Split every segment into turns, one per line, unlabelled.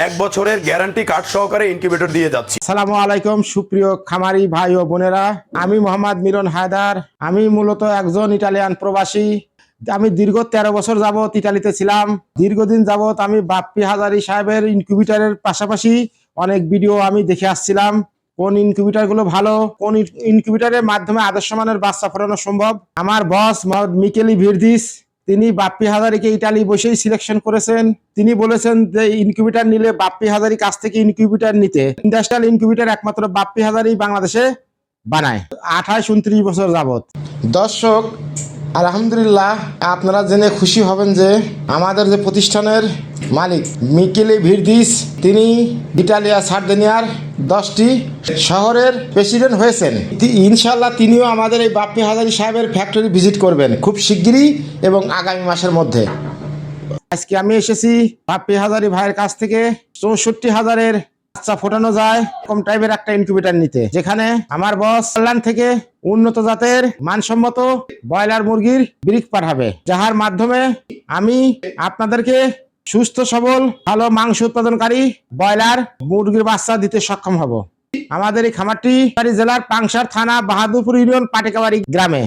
এক বছরের guarantee card সহকারে ইনকিউবেটর দিয়ে যাচ্ছি।
সালামু আলাইকুম, সুপ্রিয় খামারি ভাই ও বোনেরা। আমি মোহাম্মদ মিলন হায়দার। আমি মূলত একজন ইটালিয়ান প্রবাসী। আমি দীর্ঘ তেরো বছর যাবত ইটালিতে ছিলাম। দীর্ঘদিন যাবত আমি বাপ্পি হাজারি সাহেবের ইনকিউবেটারের পাশাপাশি অনেক ভিডিও আমি দেখে আসছিলাম। কোন ইনকিউবেটারগুলো ভালো, কোন ইনকিউবেটারের মাধ্যমে আদর্শ মানের বাচ্চা ফোটানো সম্ভব? আমার বস মিকেলি ভিরদিস। তিনি বাপ্পি হাজারিকে ইটালি বসেই সিলেকশন করেছেন। তিনি বলেছেন যে ইনকিউবিটার নিলে বাপ্পি হাজারি কাছ থেকে ইনকিউবিটার নিতে। ইন্ডাস্ট্রিয়াল ইনকিউবিটার একমাত্র বাপ্পি হাজারি বাংলাদেশে বানায়। আঠাশ, উনত্রিশ বছর যাবত দর্শক, আলহামদুলিল্লাহ, আপনারা জেনে খুশি হবেন যে আমাদের যে প্রতিষ্ঠানের মালিক মিকেলে ভিরদিস, তিনি ইটালিয়া সার্দেনিয়ার দশটি শহরের প্রেসিডেন্ট হয়েছেন। ইনশাল্লাহ তিনিও আমাদের এই বাপ্পি হাজারি সাহেবের ফ্যাক্টরি ভিজিট করবেন খুব শিগগিরই এবং আগামী মাসের মধ্যে। আজকে আমি এসেছি বাপ্পি হাজারি ভাইয়ের কাছ থেকে। চৌষট্টি হাজারের বাচ্চা ফোটানো যায় কম টাইপের একটা ইনকিউবেটার নিতে, যেখানে আমার বস কল্যাণ থেকে উন্নত জাতের মানসম্মত ব্রয়লার মুরগির ব্রিক পাঠাবে, যাহার মাধ্যমে আমি আপনাদেরকে সুস্থ, সবল, ভালো মাংস উৎপাদনকারী, ব্রয়লার, মুরগির বাচ্চা দিতে সক্ষম হব। আমাদের এই খামারটি জেলার পাংশার থানা বাহাদুরপুর ইউনিয়ন পাটিকাবাড়ি গ্রামে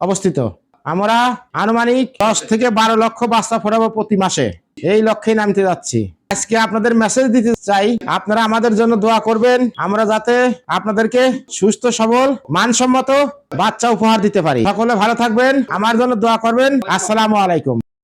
অবস্থিত। আমরা আনুমানিক দশ থেকে বারো লক্ষ বাচ্চা ফোটাবো প্রতি মাসে। এই লক্ষ্যে নামতে যাচ্ছি। আজকে আপনাদের মেসেজ দিতে চাই, আপনারা আমাদের জন্য দোয়া করবেন। আমরা যাতে আপনাদেরকে সুস্থ, সবল, মানসম্মত বাচ্চা উপহার দিতে পারি। সকলে ভালো থাকবেন। আমার জন্য দোয়া করবেন। আসসালামু আলাইকুম।